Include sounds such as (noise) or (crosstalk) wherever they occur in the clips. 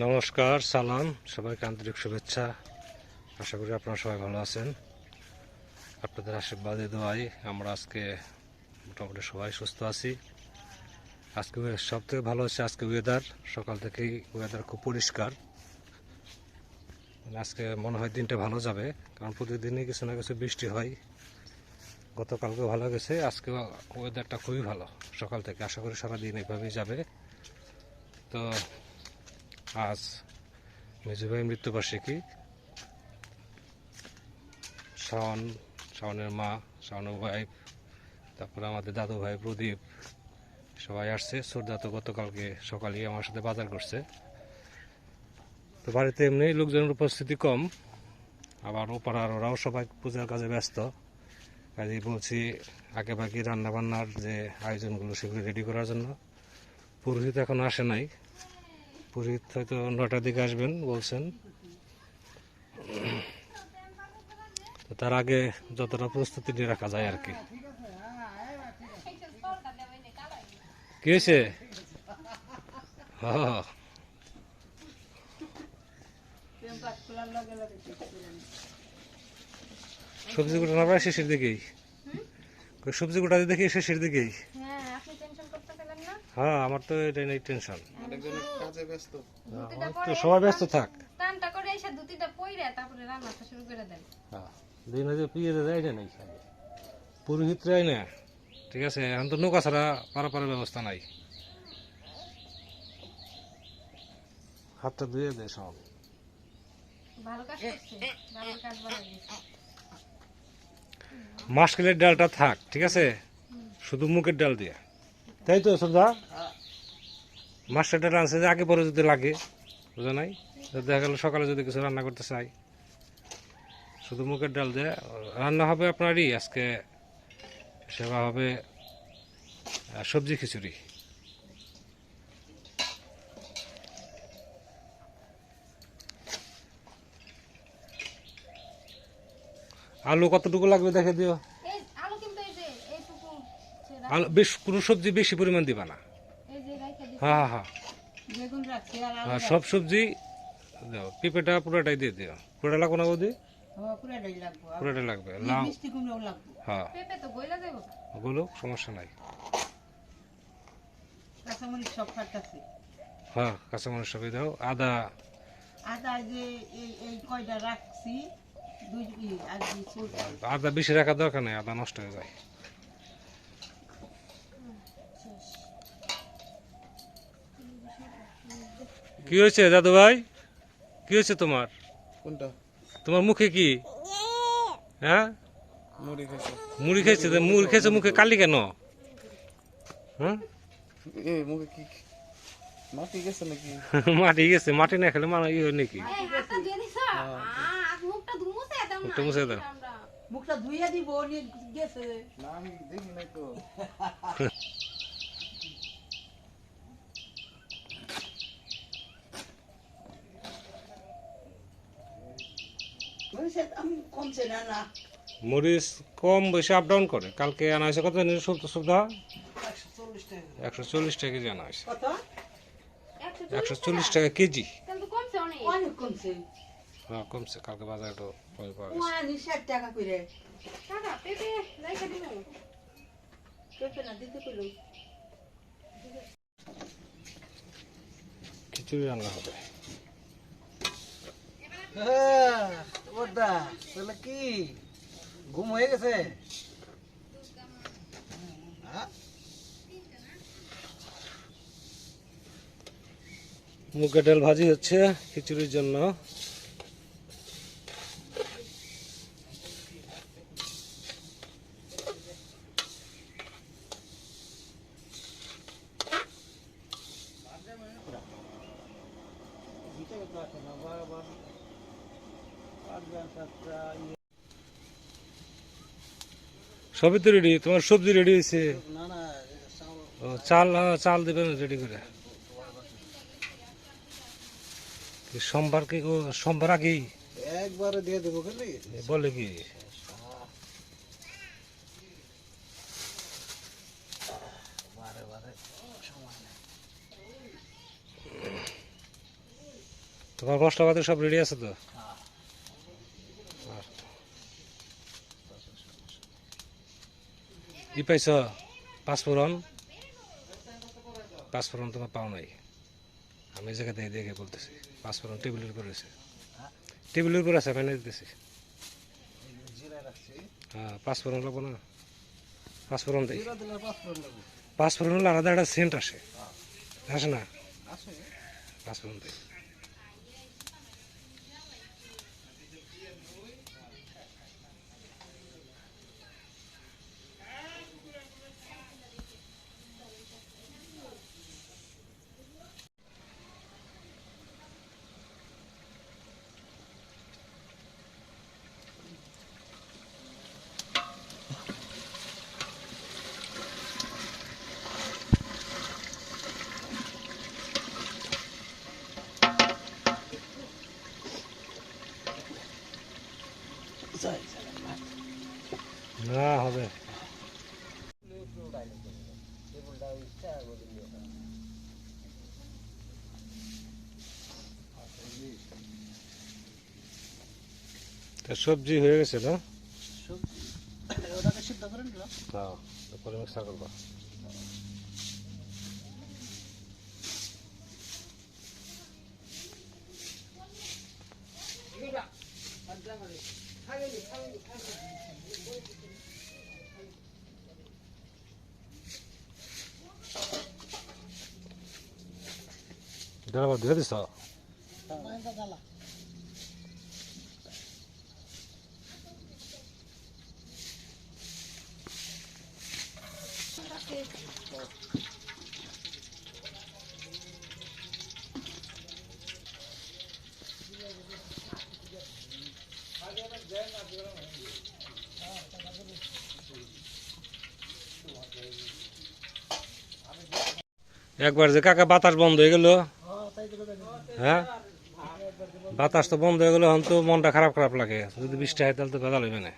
নমস্কার, সালাম, সবাইকে আন্তরিক শুভেচ্ছা। আশা করি আপনারা সবাই ভালো আছেন। আপনাদের আশীর্বাদে দোয়াই আমরা আজকে মোটামুটি সবাই সুস্থ আছি। আজকে সব থেকে ভালো হচ্ছে আজকে ওয়েদার সকাল থেকেই ওয়েদার খুব পরিষ্কার। মানে আজকে মনে হয় দিনটা ভালো যাবে, কারণ প্রতিদিনই কিছু না কিছু বৃষ্টি হয়। গতকালকেও ভালো গেছে আজকে ওয়েদারটা খুবই ভালো সকাল থেকে। আশা করি সারাদিন এইভাবেই যাবে। তো আজ মেজু ভাই মৃত্যুবার্ষিকী। শাওন, শাওনের মা শাওনের ওয়াইফ তারপরে আমাদের দাদু ভাই প্রদীপ, সবাই আসছে। শ্রদ্ধা তো গতকালকে সকালে আমার সাথে বাজার করছে। তো বাড়িতে এমনি লোকজনের উপস্থিতি কম। আবার ওপাড়ার ওরাও সবাই পূজার কাজে ব্যস্ত। কাজেই বলছি, আগে বাকি রান্নাবান্নার যে আয়োজনগুলো সেগুলো রেডি করার জন্য। পুরোহিত এখন আসে নাই। পুরোহিত হয়তো নটার দিকে আসবেন বলছেন। তো তার আগে যতটা প্রস্তুতি নিয়ে রাখা যায় আর কি। কি হয়েছে? হ সবজি গোটা না প্রায় শেষের দিকেই? সবজি গোটা দেখি শেষের দিকেই হ্যাঁ আপনি টেনশন করতেছিলেন না হ্যাঁ আমার তো এটা নেই টেনশন কাজে তো সবাই ব্যস্ত থাক। স্নানটা করে এসে দুটিটা পইরে তারপরে রান্নাটা শুরু করে দেন হ্যাঁ পিয়ে দেয় না নাই পুরোহিতরাই না ঠিক আছে? এখন তো নৌকা ছাড়া পারাপারের ব্যবস্থা নাই। হাতটা ধুয়ে দে সব। মাসকেলের ডালটা থাক ঠিক আছে? শুধু মুখের ডাল দিয়ে। তাই তো, শ্রদ্ধা? মাস্টার ডাল আনছে যে আগে পরে যদি লাগে, বুঝা নাই? দেখা গেল সকালে যদি কিছু রান্না করতে চাই, শুধু মুখের ডাল দিয়ে, রান্না হবে আপনারই, আজকে সেবা হবে সবজি খিচুড়ি। আলু কতটুকু লাগবে দেখে দিও এই আলু কিন্তু এই যে এইটুকু যে রা- আলু বেশ কোনো সবজি বেশি পরিমাণ দিবা না। হ্যাঁ হ্যাঁ আর হ্যাঁ সব সবজি দাও পেঁপেটা পুরোটাই দিয়ে দিও। পুরোটা লাগবে না বৌদি? পুরাটাই লাগবো। লাউ। হ্যাঁ। পেঁপে তো গইলা যাব ওগুলো সমস্যা নাই। হ্যাঁ কাঁচামরিচ সবই দাও। আদা। আদা যে এই এই কয়টা রাখছি দুই ই, আর দুই চুলটা আদা বেশি রাখার দরকার নেই আদা নষ্ট হয়ে যায়। কি হয়েছে দাদু ভাই? কি হয়েছে তোমার? কোনটা? তোমার মুখে কি? হ্যাঁ? মুড়ি খাইছে মুড়ি খেয়েছে তো মুড়ি খেয়েছে মুখে কালি কেন? হ্যাঁ? এ মুখে কি মাটি গেছে নাকি? (laughs) মাটি গেছে মাটি না খেলে মানে ইয়ে হয় নাকি? আ মুখটা না মুখটা মুছে দাও। মুখটা ধুইয়া দিব গেছে। না আমি দেখি নাই তো (laughs) মরিচের দাম কমছে না না মরিচ কম বেশি আপ ডাউন করে। কালকে আনা হয়েছে কত জানি? সুবিধা একশো চল্লিশ টাকা একশো চল্লিশ টাকা কেজি আনা হয়েছে। একশো চল্লিশ টাকা কেজি। কিন্তু কমছে অনেক। অনেক হ্যাঁ কমছে। কালকে বাজারে একটু টাকা করে। খিচুড়ি রান্না হবে। ওটা তাহলে কি? ঘুম হয়ে গেছে? মুগের ডাল ভাজি হচ্ছে খিচুড়ির জন্য। সবই তো রেডি তোমার সবজি রেডি হয়েছে? ও, চাল চাল দেবেন রেডি করে? সোমবার কি সোমবার আগেই? একবারে দিয়ে দেবো বলে কি? তোমার মশলাপাতি সব রেডি আছে তো? ই পাইছ পাঁচফোড়ন পাঁচফোড়ন তোমার পাও নাই আমি এই জায়গাতে দেখে বলতেছি পাঁচফোড়ন টেবিলের উপর রয়েছে টেবিলের উপর আছে এনে দিতেছি হ্যাঁ পাঁচফোড়ন লাগবো না পাঁচফোড়ন দেই জিরা দিলে পাঁচ ফোড়ন লাগবে হলে আলাদা একটা সেন্ট আসে আসে না পাঁচফোড়ন দেই না হবে। সবজি হয়ে গেছে না? ওটাকে সিদ্ধ করে নিলাম হ্যাঁ তারপরে মিক্সার করবা দাঁড়াবা দিয়ে দিস একবার যে কাকা বাতাস বন্ধ হয়ে গেল। হ্যাঁ? বাতাস তো বন্ধ হয়ে গেলে এখন তো মনটা খারাপ খারাপ লাগে। যদি বৃষ্টি হয় তাহলে তো ভেজাল হইবে না।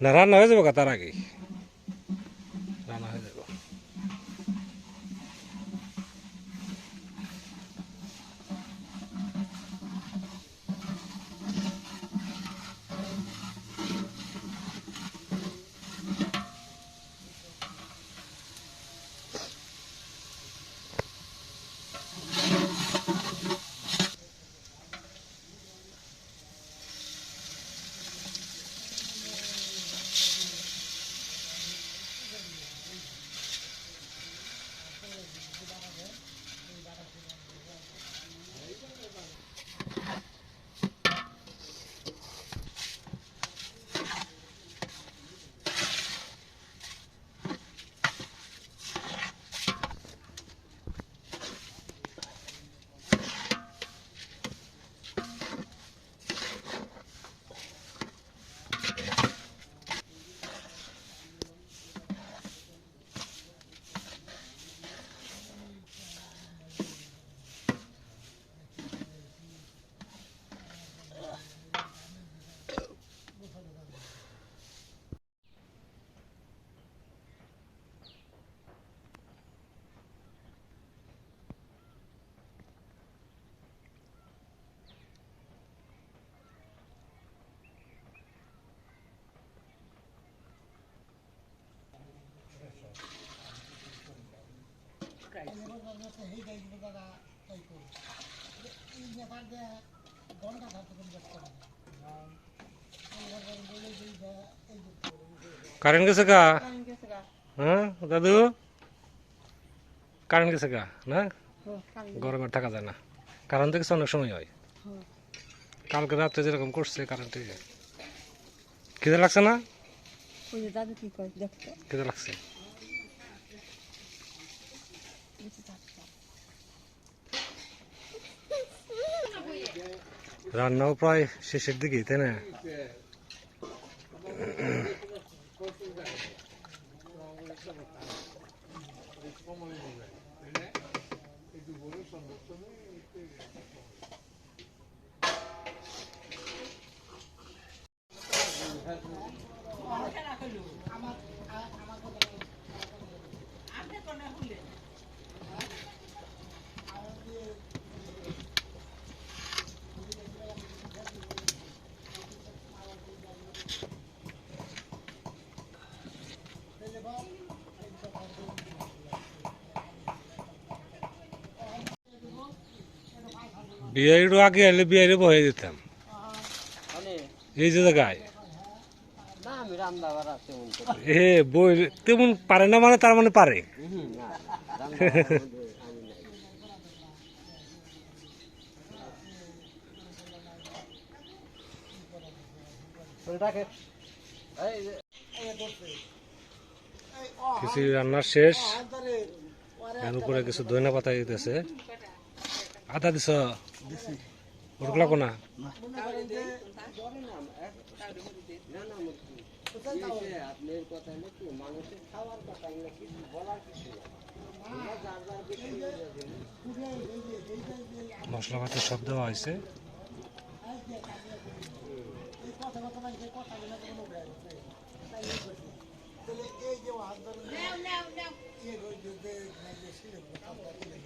না, রান্না হয়ে যাব তার আগে। রান্না হয়ে যাব। কারেন্ট গেছে গা? হ্যাঁ দাদু? কারেন্ট গেছে গা না? গরমে থাকা যায় না। কারণ থেকে অনেক সময় হয়? কালকে রাত্রে যেরকম করছে কারেন্টে খিদে লাগছে না? খিদে লাগছে। রান্নাও প্রায় শেষের দিকে তাই না বিয়ের আগে এলে বিয়ের বহে দিতাম এই যে জায়গায়। এ বই তেমন পারে না মানে তার মানে পারে। কিছু রান্না শেষ। এর উপরে কিছু ধনিয়া পাতা দিতেছে। আদা দিছ বলার কিছু না আমরা যার যার বেশি মশলা পাতি সব দেওয়া হয়েছে আরও তো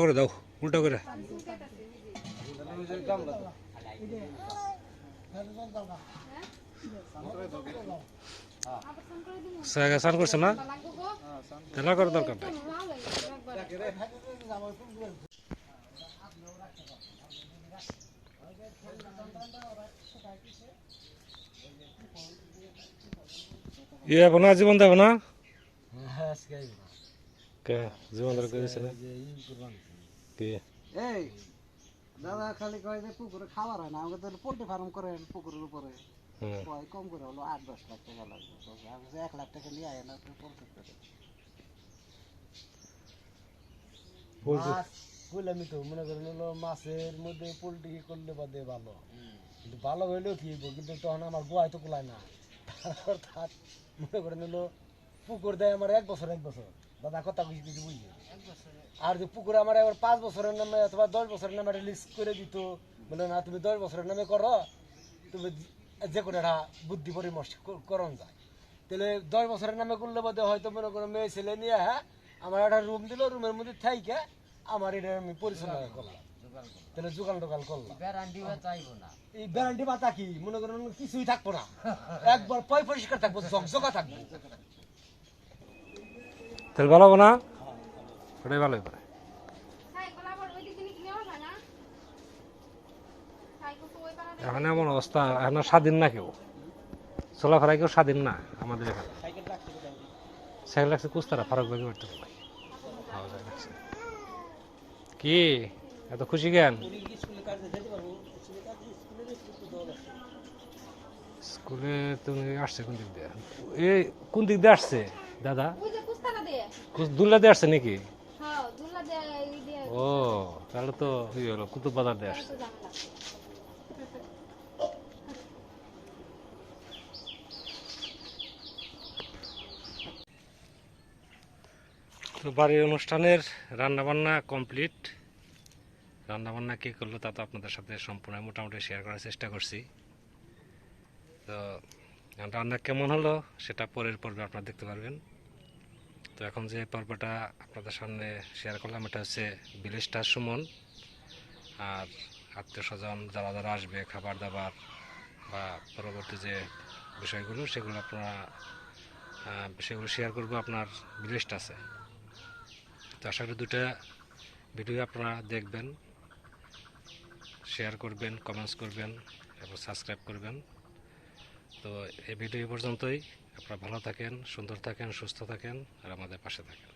করে দাও উল্টা করে চুলকাইতাছে এই যে ওই যে গামলা তো। আবার করে। দিমু সাগা সান করছে না? লাগবো গো তেলা করে দরকার নাই। ইয়ে হবে না, জীবন দেবে না। কে? জীবন করলাম। কি দাদা খালি কয় যে পুকুরে খাবার হয় না, আমাকে পোল্ট্রি ফার্ম করেন পুকুরের উপরে। কম করে হলো আট দশ লাখ টাকা লাগবে। আমি এক লাখ টাকা নিয়ে আয় না পোল্ট্রি করে মাছ বললামই তো মনে করেন হলো মাছের মধ্যে পোল্ট্রি করলে বাদে ভালো। কিন্তু ভালো হইলেও কি হইবো, কিন্তু তখন আমার গোয়ায় তো কুলায় না। অর্থাৎ মনে করেন হলো পুকুর দেয় আমার এক বছর এক বছর। দাদা কথা কিছু কিছু বুঝলি? আর যে পুকুর আমার এবার পাঁচ বছরের নামে অথবা দশ বছরের নামে লিস্ট করে দিত। বলে না তুমি দশ বছরের নামে করো। তুমি যে কোনো একটা বুদ্ধি পরামর্শ কর- করন যায়। তাহলে দশ বছরের নামে করলে বোধ হয়তো মনে করো মেয়ে ছেলে নিয়ে হ্যাঁ আমার একটা রুম দিল রুমের মধ্যে থাইকে আমার এটা আমি পরিচালনা করলাম। তাহলে জোগান টোগান করলাম। এই গ্যারান্টি বাতা কি? মনে করেন কিছুই থাকব না। (laughs) একবার পয় পরিষ্কার থাকব জকজকা থাকব। তাহলে ভালো না? ওটাই ভালো হবে সাইকেল আবার ওই দিকে নিয়ে নেওয়া যায় না সাইকেল তো ওই পাড়াতে এখন এমন অবস্থা এখন স্বাধীন না কেউ। চলাফেরা কেউ স্বাধীন না আমাদের এখানে। সাইকেল লাগছে কুস্তারা ফারুক ভাগে কি? এত খুশি কেন? স্কুলে তুমি আসছে কোন দিক দিয়ে? এই কোন দিক দিয়ে আসছে দাদা? দুল্লা দিয়ে আসছে নাকি? হ্যাঁ ও তাহলে তো ইয়ে হলো কুতুব বাজার দিয়ে আসছে। তো বাড়ির অনুষ্ঠানের রান্নাবান্না কমপ্লিট। রান্নাবান্না কে করল তা তো আপনাদের সাথে সম্পূর্ণ মোটামুটি শেয়ার করার চেষ্টা করছি। তো, রান্না কেমন হলো সেটা পরের পর্বে আপনারা দেখতে পারবেন। তো এখন যে পর্বটা আপনাদের সামনে শেয়ার করলাম, এটা হচ্ছে বিলেস্টার সুমন। আর আত্মীয় স্বজন যারা যারা আসবে খাবার দাবার বা পরবর্তী যে বিষয়গুলো, সেগুলো আপনারা সেগুলো শেয়ার করব আপনার বিলিস্ট আছে তো আশা করি দুটা ভিডিও আপনারা দেখবেন শেয়ার করবেন কমেন্টস করবেন এবং সাবস্ক্রাইব করবেন। তো এই ভিডিও পর্যন্তই। আপনারা ভালো থাকেন, সুন্দর থাকেন, সুস্থ থাকেন আর আমাদের পাশে থাকেন।